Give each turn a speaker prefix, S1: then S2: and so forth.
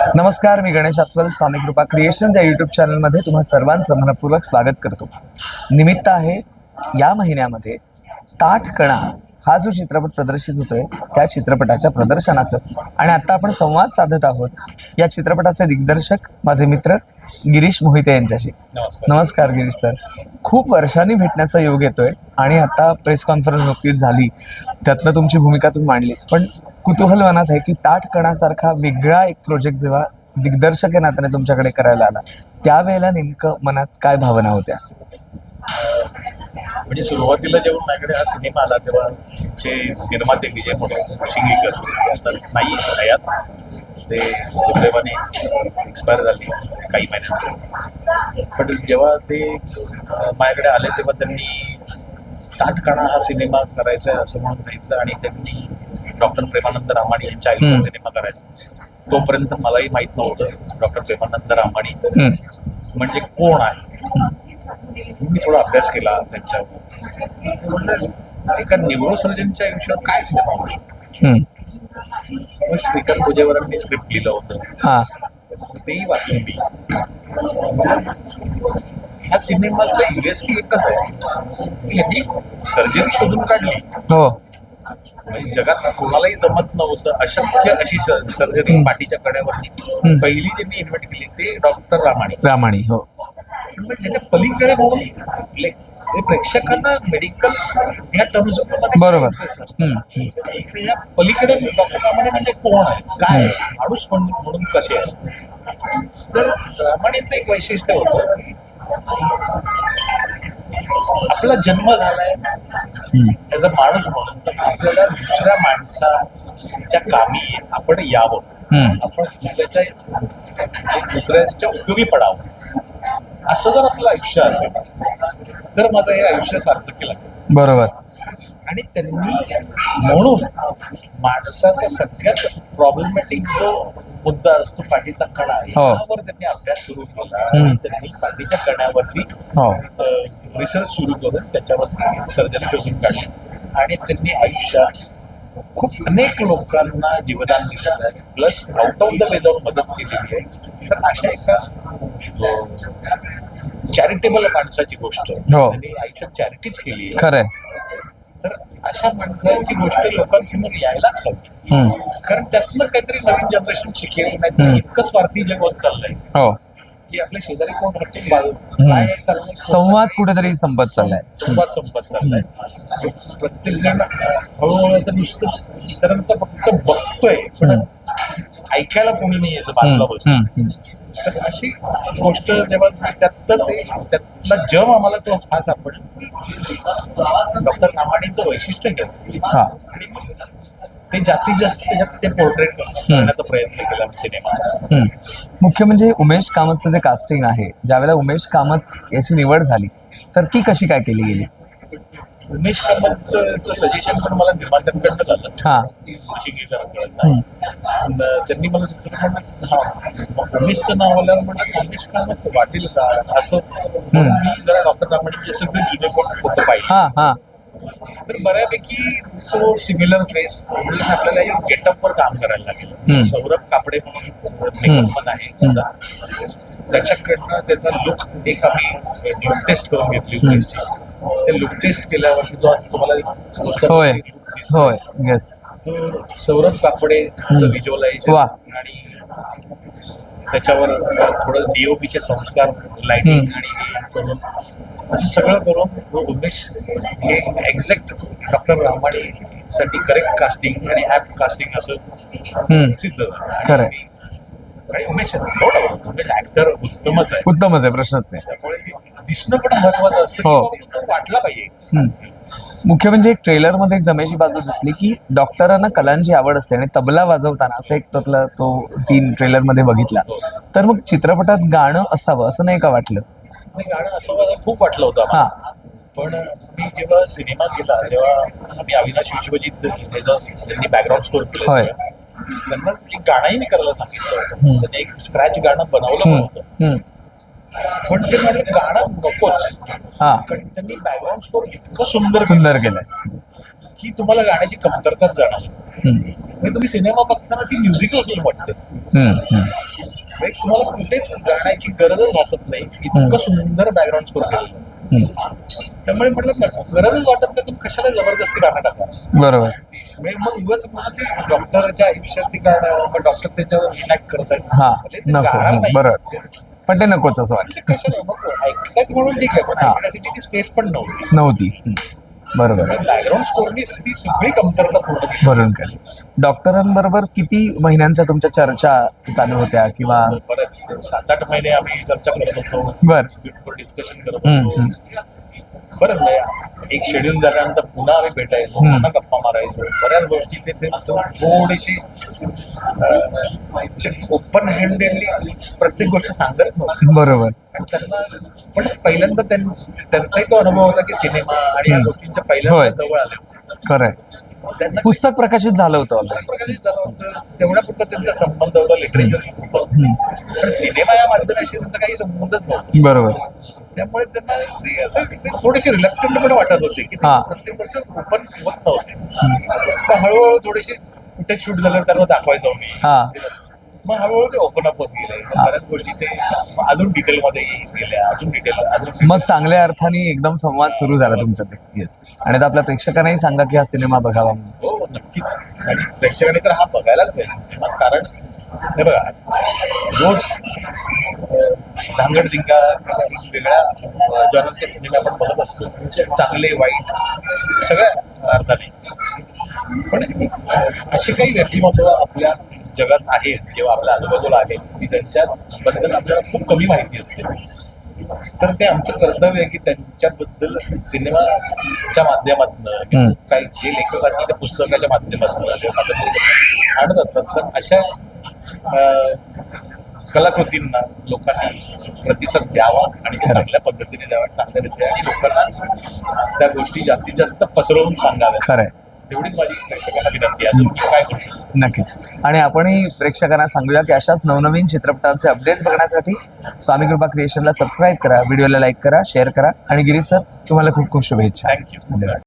S1: नमस्कार मी गणेश अस्वल स्वामी कृपा क्रिएशन या यूट्यूब चॅनलमध्ये तुम्हा सर्वांचं मनपूर्वक स्वागत करतो. निमित्त आहे या महिन्यामध्ये ताठ कणा हा जो चित्रपट प्रदर्शित होतोय त्या चित्रपटाच्या प्रदर्शनाचं आणि आता आपण संवाद साधत आहोत या चित्रपटाचे दिग्दर्शक माझे मित्र गिरीश मोहिते यांच्याशी. नमस्कार गिरीश सर. खूप वर्षांनी भेटण्याचा योग येतोय आणि आता प्रेस कॉन्फरन्स नुकतीच झाली. त्यातनं तुमची भूमिका तुम्ही मांडलीच. पण कुतूहल मनात आहे की ताठ कणासारखा वेगळा एक प्रोजेक्ट जेव्हा दिग्दर्शक या नात्याने तुमच्याकडे करायला आला त्यावेळेला नेमकं मनात काय भावना होत्या?
S2: म्हणजे सुरुवातीला जेव्हा माझ्याकडे हा सिनेमा आला तेव्हा जे निर्माते विजय म्हणून शिंगीकर यांचा नाही हयात ते दुर्दैवाने एक्सपायर झाले काही महिन्यात पण जेव्हा ते माझ्याकडे आले तेव्हा त्यांनी ताटकाणा हा सिनेमा करायचा आहे असं म्हणून सांगितलं आणि त्यांनी डॉक्टर प्रेमानंद रामाणी यांच्या आईचा. सिनेमा करायचा. तोपर्यंत मलाही माहीत नव्हतं डॉक्टर प्रेमानंद रामाणी म्हणजे कोण आहे? मी थोडा अभ्यास केला त्यांच्यावर. एका न्यूरोसर्जनच्या आयुष्यावर काय सिनेमा होऊ शकतो? श्रीकांत पूजेवरांनी स्क्रिप्ट लिहिलं होतं.
S1: हा.
S2: तेही वाचलं मी. ह्या सिनेमाचं युएसपी एकच आहे. यांनी सर्जरी शोधून काढली.
S1: हो.
S2: म्हणजे जगात कोणालाही जमत नव्हतं अशक्य अशी सर्जरी. पाठीच्या कड्यावरती. पहिली त्यांनी इन्व्हेंट केली ते डॉक्टर रामाणी.
S1: रामाणी हो.
S2: त्याच्या पलीकडे ते प्रेक्षकांना मेडिकल ह्या टर्म्स
S1: बरोबर.
S2: या पलीकडे डॉक्टर रामाणे म्हणजे कोण आहे? काय? माणूस म्हणून कसे आहे? तर रामाणेचं एक वैशिष्ट्य होतं आपला जन्म झालाय अ माणूस म्हणून तर आपल्याला दुसऱ्या माणसाच्या कामी आपण यावं. आपण दुसऱ्याच्या दुसऱ्यांच्या उपयोगी पडावं. असं जर आपलं आयुष्य असेल तर माझं हे आयुष्य सार्थक केलं
S1: बरोबर.
S2: आणि त्यांनी म्हणून माणसाचा सगळ्यात प्रॉब्लेमॅटिक जो मुद्दा असतो पाठीचा कणा
S1: हो.
S2: यावर त्यांनी अभ्यास सुरू केला. त्यांनी पाठीच्या कण्यावरती
S1: हो.
S2: रिसर्च सुरू करून त्याच्यावरती सर्जरी शोधून काढली. आणि त्यांनी आयुष्यात खूप अनेक लोकांना जीवदान दिलेलं आहे. Plus out of the way जाऊन मदत केलेली आहे. तर अशा एका चॅरिटेबल माणसाची गोष्ट.
S1: हो.
S2: त्यांनी आयुष्यात चॅरिटीच केली तर अशा माणसाची गोष्ट लोकांसमोर यायलाच हवी. कारण त्यातनं काहीतरी नवीन जनरेशन शिकेल नाही तर. इतकं स्वार्थी जग होत चाललंय.
S1: हो.
S2: की आपल्या शेजारी कोण काय चाललंय?
S1: संवाद कुठेतरी संपत चाललाय.
S2: संवाद संपत चाललाय. प्रत्येक जण हळूहळू आता नुसतंच इतरांचं फक्त बघतोय पण ऐकायला कोणी नाही याचं बाजूला बसून. तर अशी गोष्ट जेव्हा त्यातलं ते त्यातला जम आम्हाला तो हा सापडला डॉक्टर नामाणीचं वैशिष्ट्य हा आणि मग ते जास्तीत जास्त त्याच्यात ते पोर्ट्रेट करण्याचा प्रयत्न केला सिनेमा.
S1: मुख्य म्हणजे उमेश कामतचं जे कास्टिंग आहे ज्यावेळेला उमेश कामत याची निवड झाली तर ती कशी काय केली गेली?
S2: उमेश कामतचं सजेशन पण मला निर्मात्यांकडनं झालं
S1: हा.
S2: पण त्यांनी मला सुचवलं म्हणलं हा उमेशचं नाव आल्यावर म्हणलं उमेश कामत वाटेल का? असं मी जरा डॉक्टर रामाणीचे सगळे जुने कोण फोटो
S1: हा हा.
S2: तर बऱ्यापैकी तो सिमिलर फेस म्हणून आपल्याला एक गेटअपवर काम करायला. लागेल. सौरभ कापडे म्हणून पण आहे त्याचा. त्याच्याकडनं त्याचा लुक एक आम्ही लुक टेस्ट करून घेतली. होती. ते लुक टेस्ट केल्यावर जो तुम्हाला गोष्ट
S1: होय. होय. येस
S2: सौरभ
S1: हम्म.
S2: व्हिज्युअलायझेशन
S1: वा.
S2: आणि त्याच्यावर थोडं डीओपीचे संस्कार लाईटिंग आणि करून असं सगळं करून उमेश हे एक्झॅक्ट डॉक्टर रामाणी साठी करेक्ट कास्टिंग आणि ऍप कास्टिंग असं. सिद्ध झालं. आणि Umesh no doubt Umesh actor उत्तमच आहे
S1: उत्तमच आहे प्रश्नच नाही
S2: त्यामुळे दिसणं पण महत्वाचं असतं
S1: हो.
S2: वाटला पाहिजे.
S1: मुख्य म्हणजे एक ट्रेलरमध्ये एक जमेची बाजू दिसली की डॉक्टरांना कलांची आवड असते आणि तबला वाजवताना असं एक त्यातला तो सीन ट्रेलरमध्ये बघितला. तर मग चित्रपटात गाणं असावं असं नाही का वाटलं?
S2: गाणं असं मला खूप वाटलं होतं
S1: हा.
S2: पण मी जेव्हा सिनेमा केला तेव्हा आम्ही अविनाश विश्वजित त्यांनी बॅकग्राऊंड स्कोर केलं. त्यांना एक गाणंही मी करायला सांगितलं होतं. एक स्क्रॅच गाणं बनवलं होतं. पण ते म्हटलं गाणं नकोच.
S1: हा.
S2: कारण त्यांनी बॅकग्राऊंड स्कोर इतकं सुंदर
S1: सुंदर केलंय.
S2: की तुम्हाला गाण्याची कमतरताच
S1: हम्म,
S2: म्हणजे तुम्ही सिनेमा बघताना ती म्युझिकल फिल्म वाटते. म्हणजे तुम्हाला कुठेच गाण्याची गरजच भासत नाही. इतकं सुंदर बॅकग्राऊंड स्कोर.
S1: हम्म.
S2: त्यामुळे म्हटलं ना, गरजच वाटत नाही तुम्ही कशाला जबरदस्ती गाणं टाका
S1: बरोबर.
S2: म्हणजे मग उगाच ते डॉक्टरच्या आयुष्यात ती गाणं डॉक्टर त्याच्यावर इनॅक्ट करत आहेत भले ते
S1: नको
S2: गाणं
S1: हम्म,
S2: नाही.
S1: बरोबर. पण ते नकोच असं वाटतं.
S2: ते कशाला मग ऐकतात म्हणून ठीक आहे पण
S1: हा.
S2: ऐकण्यासाठी ती स्पेस पण नव्हती.
S1: नव्हती. बरोबर.
S2: बॅकग्राऊंड स्कोरनी ती सगळी कमतरता पूर्ण केली.
S1: भरून काढली डॉक्टरांबरोबर किती महिन्यांच्या तुमच्या चर्चा चालू होत्या किंवा
S2: बरेच. सात आठ महिने आम्ही चर्चा करत होतो.
S1: बर.
S2: स्क्रिप्टवर डिस्कशन करत
S1: हम्म,
S2: होतो बरं नाही एक शेड्यूल झाल्यानंतर पुन्हा आम्ही भेटायचो.
S1: हम्म.
S2: पुन्हा गप्पा मारायचो. बऱ्याच गोष्टी तिथे थोडीशी ओपन हँडेडली प्रत्येक गोष्ट सांगत नव्हती.
S1: बरोबर.
S2: त्यांना पण पहिल्यांदा त्यां- त्यांचाही तो अनुभव होता की सिनेमा आणि या. गोष्टींच्या. पहिल्यांदा जवळ आले होते
S1: खरंय पुस्तक प्रकाशित झालं होतं.
S2: प्रकाशित झालं होतं. तेवढा पुरता त्यांचा संबंध होता लिटरेचर. पण सिनेमा या माध्यमाशी त्यांचा काही संबंधच नव्हता.
S1: बरोबर.
S2: त्यामुळे त्यांना ते असं ते थोडेसे रिलक्टंट पण वाटत होते की. प्रत्येक गोष्ट ओपन होत नव्हते. हळूहळू थोडीशी फुटेज शूट झाल्यावर त्यांना दाखवायचो मी
S1: हा.
S2: मग हळूहळू ते ओपन अप होत गेले. मग. बऱ्याच गोष्टी ते अजून डिटेलमध्ये गेल्या अजून डिटेल अजून
S1: मग चांगल्या अर्थाने एकदम संवाद सुरू झाला तुमच्या ते. येस आणि आता आपल्या प्रेक्षकांनाही सांगा की हा सिनेमा बघावा म्हणून.
S2: हो नक्कीच. आणि प्रेक्षकांनी तर हा बघायलाच पाहिजे. सिनेमा कारण हे बघा रोज धांगडधिंगा वेगळ्या जॉनरचे सिनेमे आपण बघत असतो. चांगले वाईट सगळ्या अर्थाने. पण अशी काही व्यक्तिमत्व आपल्या जगात आहेत किंवा आपल्या आजूबाजूला आहेत की त्यांच्याबद्दल आपल्याला खूप कमी माहिती असते तर ते आमचं कर्तव्य आहे की त्यांच्याबद्दल सिनेमाच्या माध्यमातून. काही जे लेखक असतील त्या पुस्तकाच्या माध्यमातून आणत असतात तर अशा कलाकृतींना लोकांनी प्रतिसाद द्यावा आणि. चांगल्या पद्धतीने द्यावा चांगल्यारीत्या आणि लोकांना त्या गोष्टी जास्तीत जास्त पसरवून सांगाव्या एवढीच माझी प्रेक्षकांना विनंती आहे. अजून मी काय करू शकतो?
S1: नक्कीच. आणि आपणही प्रेक्षकांना सांगूया की अशाच नवनवीन चित्रपटांचे अपडेट्स बघण्यासाठी स्वामी कृपा क्रिएशनला सबस्क्राईब करा व्हिडिओला लाईक करा शेअर करा. आणि गिरीश सर तुम्हाला खूप खूप शुभेच्छा.
S2: थँक्यू
S1: धन्यवाद.